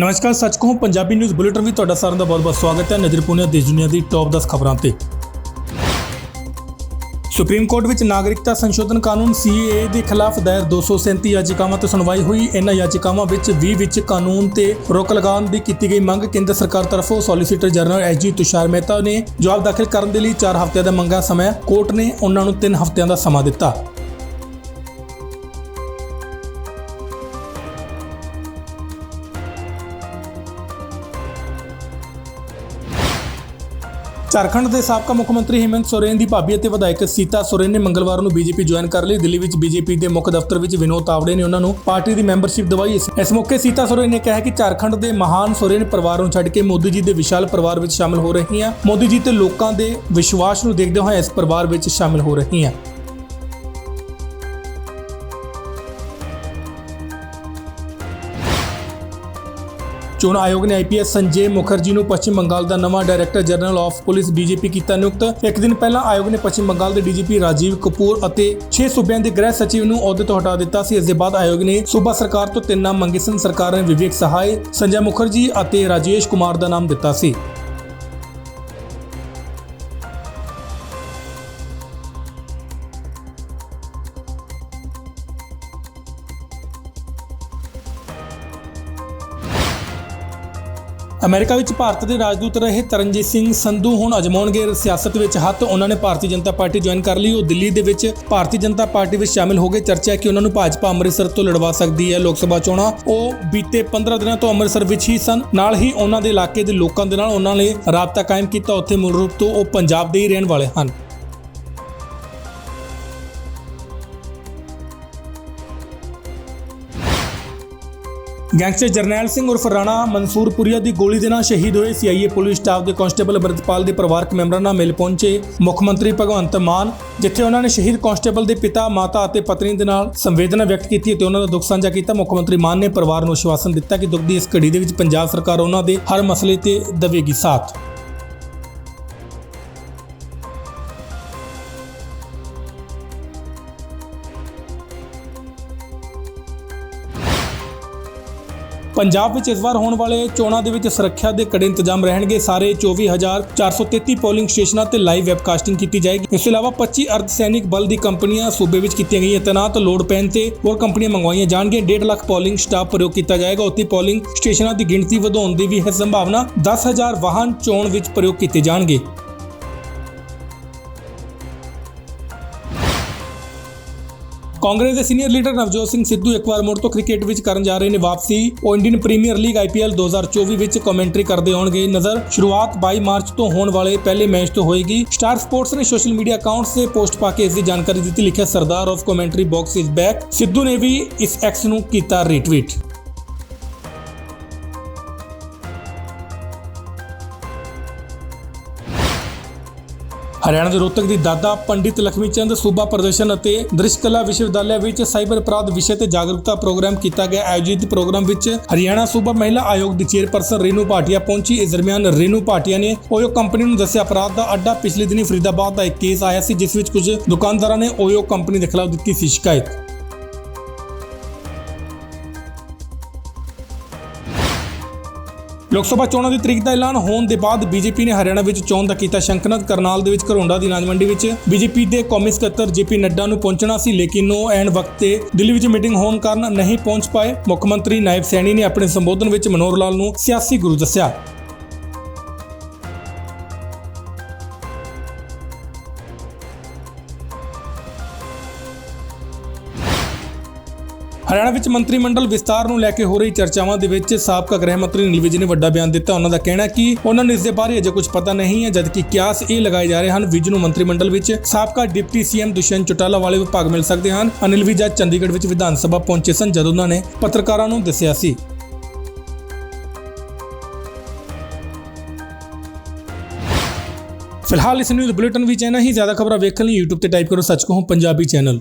ਨਮਸਕਾਰ, ਸੱਚ ਕਹੂੰ, ਪੰਜਾਬੀ ਨਿਊਜ਼ ਬੁਲੇਟਿਨ ਵਿੱਚ ਤੁਹਾਡਾ ਸਾਰਿਆਂ ਦਾ ਬਹੁਤ-ਬਹੁਤ ਸਵਾਗਤ ਹੈ ਨਜ਼ਰ ਪੁਣੇ ਦੇਸ਼ ਦੁਨੀਆ ਦੀ ਟੌਪ 10 ਖਬਰਾਂ ਤੇ। ਸੁਪਰੀਮ ਕੋਰਟ ਵਿੱਚ ਨਾਗਰਿਕਤਾ ਸੰਸ਼ੋਧਨ ਕਾਨੂੰਨ ਸੀਏਏ ਦੇ ਖਿਲਾਫ ਦਾਇਰ 237 ਯਾਚਿਕਾਵਾਂ ਤੇ ਸੁਣਵਾਈ ਹੋਈ। ਇਹਨਾਂ ਯਾਚਿਕਾਵਾਂ ਵਿੱਚ 20 ਵਿੱਚ ਕਾਨੂੰਨ ਤੇ ਰੋਕ ਲਗਾਉਣ ਦੀ ਕੀਤੀ ਗਈ ਮੰਗ ਕੇਂਦਰ ਸਰਕਾਰ ਤਰਫੋਂ solicitor general SG Tushar Mehta ਨੇ ਜਵਾਬ ਦਾਖਲ ਕਰਨ ਦੇ ਲਈ 4 ਹਫ਼ਤਿਆਂ ਦਾ ਮੰਗਾ ਸਮਾਂ ਕੋਰਟ ਨੇ ਉਹਨਾਂ ਨੂੰ 3 ਹਫ਼ਤਿਆਂ ਦਾ ਸਮਾਂ ਦਿੱਤਾ। ਝਾਰਖੰਡ ਦੇ ਸਾਬਕਾ ਮੁੱਖ ਮੰਤਰੀ ਹਿਮੰਤ ਸੋਰੇਨ ਦੀ ਭਾਬੀ ਅਤੇ ਵਿਧਾਇਕ ਸੀਤਾ ਸੋਰੇਨ ਨੇ ਮੰਗਲਵਾਰ ਨੂੰ ਬੀਜੇਪੀ ਜੁਆਇਨ ਕਰ ਲਈ। ਦਿੱਲੀ ਵਿੱਚ ਬੀਜੇਪੀ ਦੇ ਮੁੱਖ ਦਫ਼ਤਰ ਵਿੱਚ ਵਿਨੋਦ ਤਾਵੜੇ ਨੇ ਉਹਨਾਂ ਨੂੰ ਪਾਰਟੀ ਦੀ ਮੈਂਬਰਸ਼ਿਪ ਦਿਵਾਈ। ਇਸ- ਇਸ ਮੌਕੇ ਸੀਤਾ ਸੋਰੇਨ ਨੇ ਕਿਹਾ ਕਿ ਝਾਰਖੰਡ ਦੇ ਮਹਾਨ ਸੋਰੇਨ ਪਰਿਵਾਰ ਨੂੰ ਛੱਡ ਕੇ ਮੋਦੀ ਜੀ ਦੇ ਵਿਸ਼ਾਲ ਪਰਿਵਾਰ ਵਿੱਚ ਸ਼ਾਮਲ ਹੋ ਰਹੀ ਹੈ ਮੋਦੀ ਜੀ ਤੇ ਲੋਕਾਂ ਦੇ ਵਿਸ਼ਵਾਸ ਨੂੰ ਦੇਖਦੇ ਹੋਏ ਇਸ ਪਰਿਵਾਰ ਵਿੱਚ ਸ਼ਾਮਲ ਹੋ ਰਹੀ ਹਾਂ ਚੋਣ ਆਯੋਗ ਨੇ ਆਈਪੀਐਸ ਸੰਜੇ ਮੁਖਰਜੀ ਨੂੰ ਪੱਛਮ ਬੰਗਾਲ ਦਾ ਨਵਾਂ director general of police BJP ਕੀਤਾ ਨਿਯੁਕਤ। ਇੱਕ ਦਿਨ ਪਹਿਲਾਂ ਆਯੋਗ ਨੇ ਪੱਛਮ ਬੰਗਾਲ ਦੇ ਡੀਜੀਪੀ ਰਾਜੀਵ ਕਪੂਰ ਅਤੇ 6 ਸੂਬਿਆਂ ਦੇ ਗ੍ਰਹਿ ਸਚਿਵ ਨੂੰ ਅਹੁਦੇ ਤੋਂ ਹਟਾ ਦਿੱਤਾ ਸੀ। ਇਸ ਦੇ ਬਾਅਦ ਆਯੋਗ ਨੇ ਸੂਬਾ ਸਰਕਾਰ ਤੋਂ ਤਿੰਨ ਨਾਮ ਮੰਗੇ ਸਨ ਸਰਕਾਰ ਨੇ ਵਿਵੇਕ ਸਹਾਏ, ਸੰਜੇ ਮੁਖਰਜੀ ਅਤੇ ਰਾਜੇਸ਼ ਕੁਮਾਰ ਦਾ ਨਾਮ ਦਿੱਤਾ ਸੀ। ਅਮਰੀਕਾ ਵਿੱਚ ਭਾਰਤ ਦੇ ਰਾਜਦੂਤ ਰਹੇ ਤਰਨਜੀਤ ਸਿੰਘ ਸੰਧੂ ਹੁਣ ਅਜਮਾਉਣਗੇ ਸਿਆਸਤ ਵਿੱਚ ਹੱਥ। ਉਹਨਾਂ ਨੇ ਭਾਰਤੀ ਜਨਤਾ ਪਾਰਟੀ ਜੁਆਇਨ ਕਰ ਲਈ। ਉਹ ਦਿੱਲੀ ਦੇ ਵਿੱਚ ਭਾਰਤੀ ਜਨਤਾ ਪਾਰਟੀ ਵਿੱਚ ਸ਼ਾਮਿਲ ਹੋ ਗਏ। ਚਰਚਾ ਹੈ ਕਿ ਉਹਨਾਂ ਨੂੰ ਭਾਜਪਾ ਅੰਮ੍ਰਿਤਸਰ ਤੋਂ ਲੜਵਾ ਸਕਦੀ ਹੈ ਲੋਕ ਸਭਾ ਚੋਣਾਂ। ਉਹ ਬੀਤੇ 15 ਦਿਨਾਂ ਤੋਂ ਅੰਮ੍ਰਿਤਸਰ ਵਿੱਚ ਹੀ ਸਨ। ਨਾਲ ਹੀ ਉਹਨਾਂ ਦੇ ਇਲਾਕੇ ਦੇ ਲੋਕਾਂ ਦੇ ਨਾਲ ਉਹਨਾਂ ਨੇ ਰਾਬਤਾ ਕਾਇਮ ਕੀਤਾ। ਉੱਥੇ ਮੂਲ ਰੂਪ ਤੋਂ ਉਹ ਪੰਜਾਬ ਦੇ ਹੀ ਰਹਿਣ ਵਾਲੇ ਹਨ। ਗੈਂਗਸਟਰ ਜਰਨੈਲ ਸਿੰਘ ਉਰਫ ਰਾਣਾ ਮਨਸੂਰਪੁਰੀਆ ਦੀ ਗੋਲੀ ਦੇ ਨਾਲ ਸ਼ਹੀਦ ਹੋਏ ਸੀਆਈਏ ਪੁਲਿਸ ਸਟਾਫ ਦੇ ਕਾਂਸਟੇਬਲ ਅਮਰਿਤਪਾਲ ਦੇ ਪਰਿਵਾਰਕ ਮੈਂਬਰਾਂ ਨਾਲ ਮਿਲ ਪਹੁੰਚੇ ਮੁੱਖ ਮੰਤਰੀ ਭਗਵੰਤ ਮਾਨ, ਜਿੱਥੇ ਉਹਨਾਂ ਨੇ ਸ਼ਹੀਦ ਕਾਂਸਟੇਬਲ ਦੇ ਪਿਤਾ, ਮਾਤਾ ਅਤੇ ਪਤਨੀ ਦੇ ਨਾਲ ਸੰਵੇਦਨਾ ਵਿਅਕਤ ਕੀਤੀ ਅਤੇ ਉਹਨਾਂ ਦਾ ਦੁੱਖ ਸਾਂਝਾ ਕੀਤਾ। ਮੁੱਖ ਮੰਤਰੀ ਮਾਨ ਨੇ ਪਰਿਵਾਰ ਨੂੰ ਆਸ਼ਵਾਸਨ ਦਿੱਤਾ ਕਿ ਦੁੱਖ ਦੀ ਇਸ ਘੜੀ ਦੇ ਵਿੱਚ ਪੰਜਾਬ ਸਰਕਾਰ ਉਹਨਾਂ ਦੇ ਹਰ ਮਸਲੇ ਤੇ ਦੇਵੇਗੀ ਸਾਥ। ਪੰਜਾਬ ਵਿੱਚ ਇਸ ਵਾਰ ਹੋਣ ਵਾਲੇ ਚੋਣਾਂ ਦੇ ਵਿੱਚ ਸੁਰੱਖਿਆ ਦੇ ਕੜੇ ਇੰਤਜ਼ਾਮ ਰਹਿਣਗੇ। ਸਾਰੇ 24433 ਪੋਲਿੰਗ ਸਟੇਸ਼ਨਾਂ ਤੇ ਲਾਈਵ ਵੈਬਕਾਸਟਿੰਗ ਕੀਤੀ ਜਾਏਗੀ। ਇਸ ਤੋਂ ਇਲਾਵਾ 25 ਅਰਧ ਸੈਨਿਕ ਬਲ ਦੀ ਕੰਪਨੀਆਂ ਸੂਬੇ ਵਿੱਚ ਕੀਤੀਆਂ ਗਈਆਂ। ਤੈਨਾਤ ਲੋਡ ਪੈਣ ਤੇ ਹੋਰ ਕੰਪਨੀਆਂ ਮੰਗਵਾਈਆਂ ਜਾਣਗੀਆਂ। 1.5 ਲੱਖ ਪੋਲਿੰਗ ਸਟਾਫ ਪ੍ਰਯੋਗ ਕੀਤਾ ਜਾਏਗਾ। ਉੱਥੇ ਪੋਲਿੰਗ ਸਟੇਸ਼ਨਾਂ ਦੀ ਗਿਣਤੀ ਵਧਾਉਣ ਦੀ ਵੀ ਹੈ ਸੰਭਾਵਨਾ 10000 ਵਾਹਨ ਚੋਣ ਵਿੱਚ ਪ੍ਰਯੋਗ ਕੀਤੇ ਜਾਣਗੇ। ਕਾਂਗਰਸ ਦੇ ਸੀਨੀਅਰ ਲੀਡਰ ਨਵਜੋਤ ਸਿੰਘ ਸਿੱਧੂ ਇੱਕ ਵਾਰ ਮੁੜ ਤੋਂ ਕ੍ਰਿਕਟ ਵਿੱਚ ਕਰਨ ਜਾ ਰਹੇ ਨੇ ਵਾਪਸੀ। ਉਹ ਇੰਡੀਅਨ ਪ੍ਰੀਮੀਅਰ ਲੀਗ ਆਈਪੀਐਲ 2024 ਵਿੱਚ ਕਮੈਂਟਰੀ ਕਰਦੇ ਆਉਣਗੇ। ਨਜ਼ਰ ਸ਼ੁਰੂਆਤ 22 ਮਾਰਚ ਤੋਂ ਹੋਣ ਵਾਲੇ ਪਹਿਲੇ ਮੈਚ ਤੋਂ ਹੋਏਗੀ। ਸਟਾਰ ਸਪੋਰਟਸ ਨੇ ਸੋਸ਼ਲ ਮੀਡੀਆ ਅਕਾਊਂਟਸ ਤੇ ਪੋਸਟ ਪਾ ਕੇ ਇਸ ਦੀ ਜਾਣਕਾਰੀ ਦਿੱਤੀ। ਲਿਖਿਆ Sardar of commentary box is back. Sidhu ਨੇ ਵੀ ਇਸ ਐਕਸ ਨੂੰ ਕੀਤਾ ਰੀਟਵੀਟ ਹਰਿਆਣਾ ਦੇ ਰੋਹਤਕ ਦੀ ਦਾਦਾ ਪੰਡਿਤ ਲਖਮੀ ਚੰਦ ਸੂਬਾ ਪ੍ਰਦਰਸ਼ਨ ਅਤੇ ਦ੍ਰਿਸ਼ਕਲਾ ਵਿਸ਼ਵਵਿਦਿਆਲਿਆ ਵਿੱਚ ਸਾਈਬਰ ਅਪਰਾਧ ਵਿਸ਼ੇ ਤੇ ਜਾਗਰੂਕਤਾ ਪ੍ਰੋਗਰਾਮ ਕੀਤਾ ਗਿਆ। ਆਯੋਜਿਤ ਪ੍ਰੋਗਰਾਮ ਵਿੱਚ ਹਰਿਆਣਾ ਸੂਬਾ ਮਹਿਲਾ ਆਯੋਗ ਦੀ ਚੇਅਰਪਰਸਨ ਰੇਨੂ ਭਾਟੀਆ ਪਹੁੰਚੀ। ਇਸ ਦਰਮਿਆਨ ਰੇਨੂ ਭਾਟੀਆ ਨੇ ਓਯੋ ਕੰਪਨੀ ਨੂੰ ਦੱਸਿਆ, ਅਪਰਾਧ ਦਾ ਅੱਡਾ ਪਿਛਲੇ ਦਿਨੀ ਫਰੀਦਾਬਾਦ ਦਾ ਇੱਕ ਕੇਸ ਆਇਆ ਸੀ, ਜਿਸ ਵਿੱਚ ਕੁਝ ਦੁਕਾਨਦਾਰਾਂ ਨੇ ਓਯੋ ਕੰਪਨੀ ਦੇ ਖਿਲਾਫ ਦਿੱਤੀ ਸੀ ਸ਼ਿਕਾਇਤ। ਲੋਕ ਸਭਾ ਚੋਣਾਂ ਦੀ ਤਰੀਕ ਦਾ ਐਲਾਨ ਹੋਣ ਦੇ ਬਾਅਦ ਬੀਜੇਪੀ ਨੇ ਹਰਿਆਣਾ ਵਿੱਚ ਚੋਣ ਦਾ ਕੀਤਾ ਸ਼ੰਕਨਤ, ਕਰਨਾਲ ਦੇ ਵਿੱਚ ਘਰੋਂਡਾ ਦੀ ਅਨਾਜ ਮੰਡੀ ਵਿੱਚ। ਬੀਜੇਪੀ ਦੇ ਕੌਮੀ ਸਕੱਤਰ ਜੇਪੀ ਨੱਡਾ ਨੂੰ ਪਹੁੰਚਣਾ ਸੀ, ਲੇਕਿਨ ਉਹ ਐਨ ਵਕਤ ਤੇ ਦਿੱਲੀ ਵਿੱਚ ਮੀਟਿੰਗ ਹੋਣ ਕਾਰਨ ਨਹੀਂ ਪਹੁੰਚ ਪਾਏ। ਮੁੱਖ ਮੰਤਰੀ ਨਾਇਬ ਸੈਣੀ ਨੇ ਆਪਣੇ ਸੰਬੋਧਨ ਵਿੱਚ ਮਨੋਹਰ ਲਾਲ ਨੂੰ ਸਿਆਸੀ ਗੁਰੂ ਦੱਸਿਆ। ਹਰਿਆਣਾ ਵਿੱਚ ਮੰਤਰੀ ਮੰਡਲ ਵਿਸਤਾਰ ਨੂੰ ਲੈ ਕੇ ਹੋ ਰਹੀ ਚਰਚਾਵਾਂ ਦੇ ਵਿੱਚ ਸਾਬਕਾ ਗ੍ਰਹਿ ਮੰਤਰੀ ਨੀਲ ਵਿਜ ਨੇ ਵੱਡਾ ਬਿਆਨ ਦਿੱਤਾ। ਉਹਨਾਂ ਦਾ ਕਹਿਣਾ ਕਿ ਉਹਨਾਂ ਨੂੰ ਇਸ ਦੇ ਬਾਰੇ ਅਜੇ ਕੁਝ ਪਤਾ ਨਹੀਂ ਹੈ, ਜਦਕਿ ਕਿਆਸ ਇਹ ਲਗਾਏ ਜਾ ਰਹੇ ਹਨ, ਵਿਜ ਨੂੰ ਮੰਤਰੀ ਮੰਡਲ ਵਿੱਚ ਸਾਬਕਾ ਡਿਪਟੀ ਸੀਐਮ ਦੁਸ਼ਯੰਤ ਚੌਟਾਲਾ ਵਾਲੇ ਵਿਭਾਗ ਮਿਲ ਸਕਦੇ ਹਨ। ਅਨਿਲ ਵਿਜ ਅੱਜ ਚੰਡੀਗੜ੍ਹ ਵਿੱਚ ਵਿਧਾਨ ਸਭਾ ਪਹੁੰਚੇ ਸਨ, ਜਦੋਂ ਉਹਨਾਂ ਨੇ ਪੱਤਰਕਾਰਾਂ ਨੂੰ ਦੱਸਿਆ ਸੀ। ਫਿਲਹਾਲ ਇਸ ਨਿਊਜ਼ ਬੁਲੇਟਿਨ ਵਿੱਚ ਇਹਨਾਂ ਹੀ। ਜ਼ਿਆਦਾ ਖਬਰਾਂ ਵੇਖਣ ਲਈ YouTube ਤੇ ਟਾਈਪ ਕਰੋ, ਸੱਚ ਕਹੂੰ, ਪੰਜਾਬੀ ਚੈਨਲ।